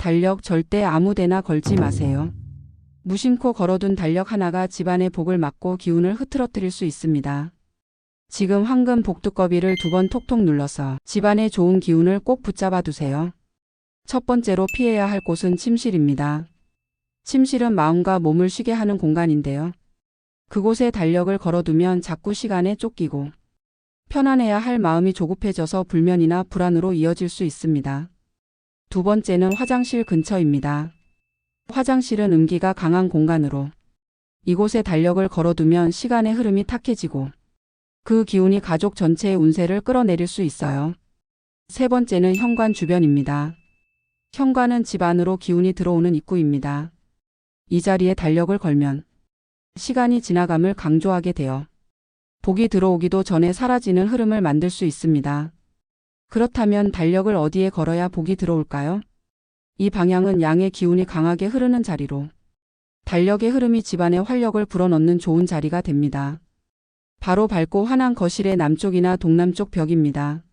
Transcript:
달력 절대 아무데나 걸지 마세요. 무심코 걸어둔 달력 하나가 집안의 복을 막고 기운을 흐트러뜨릴 수 있습니다. 지금 황금 복두꺼비를 두 번 톡톡 눌러서 집안의 좋은 기운을 꼭 붙잡아 두세요. 첫 번째로 피해야 할 곳은 침실입니다. 침실은 마음과 몸을 쉬게 하는 공간인데요. 그곳에 달력을 걸어두면 자꾸 시간에 쫓기고 편안해야 할 마음이 조급해져서 불면이나 불안으로 이어질 수 있습니다. 두 번째는 화장실 근처입니다. 화장실은 음기가 강한 공간으로 이곳에 달력을 걸어두면 시간의 흐름이 탁해지고 그 기운이 가족 전체의 운세를 끌어내릴 수 있어요. 세 번째는 현관 주변입니다. 현관은 집 안으로 기운이 들어오는 입구입니다. 이 자리에 달력을 걸면 시간이 지나감을 강조하게 되어 복이 들어오기도 전에 사라지는 흐름을 만들 수 있습니다. 그렇다면 달력을 어디에 걸어야 복이 들어올까요? 이 방향은 양의 기운이 강하게 흐르는 자리로 달력의 흐름이 집안에 활력을 불어넣는 좋은 자리가 됩니다. 바로 밝고 환한 거실의 남쪽이나 동남쪽 벽입니다.